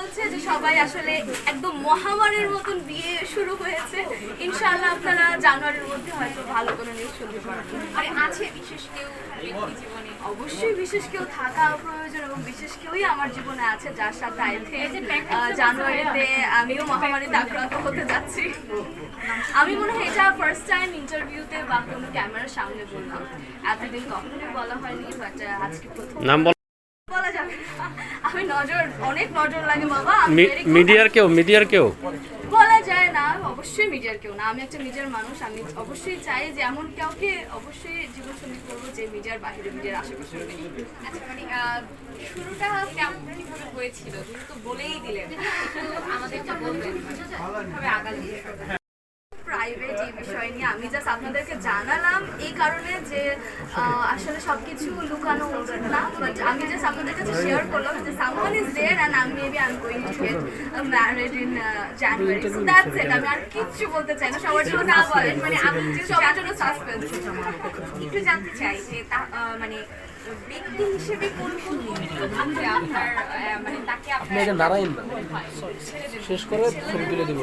বলছে যে সবাই আসলে একদম মহামারীর মতন বিয়ে শুরু হয়েছে। ইনশাআল্লাহ আপনারা জানুয়ারির মধ্যে হয়তো ভালো কোনো নিউজ শুনতে পারবেন। মানে আছে বিশেষ কেউ জীবনে? অবশ্যই বিশেষ কেউ থাকা প্রয়োজন এবং বিশেষ কেউই আমার জীবনে আছে যার সাথে আই জানুয়ারিতে আমিও মহামারীতে আক্রান্ত হতে যাচ্ছি। আমি মনে হয় এটা ফার্স্ট টাইম ইন্টারভিউতে বা কোনো ক্যামেরার সামনে বললাম। এতদিন কখনোই বলা হয়নি বাট আজকে প্রথম নাম বল বলা যাবে না। আমি নজর অনেক নজর লাগে বাবা মিডিয়ার কেউ মিডিয়ার কেউ? বলা যায় না অবশ্যই মিডিয়ার কেউ না আমি একটা মিডিয়ার মানুষ আমি অবশ্যই চাই যে এমন কাউকে অবশ্যই জীবনসঙ্গী করব যে মিডিয়ার বাইরে মিডিয়ার আশেপাশে আচ্ছা মানে আহ, শুরুটা কেমন কীভাবে হয়েছিল? তুমি তো বলেই দিলেন একটু আমাদেরকে বলবেন কীভাবে আগালে? আমি জাস্ট আপনাদেরকে জানালাম এই কারণে যে আসলে সবকিছু লুকানো উচিত না বাট আমি জাস্ট আপনাদের কাছে শেয়ার করলাম যে সামওয়ান ইজ দেয়ার অ্যান্ড আমি maybe I am going to get married in January so that's it আমি আর কিচ্ছু বলতে চাই না, সবার জন্য না বলেন মানে আমি, সবার জন্য সাসপেন্স একটু জানতে চাই যে মানে ব্যক্তি হিসেবে কোন কোন তাকে আপনার নারায়ণ শেষ করে ছবি তুলে দেবো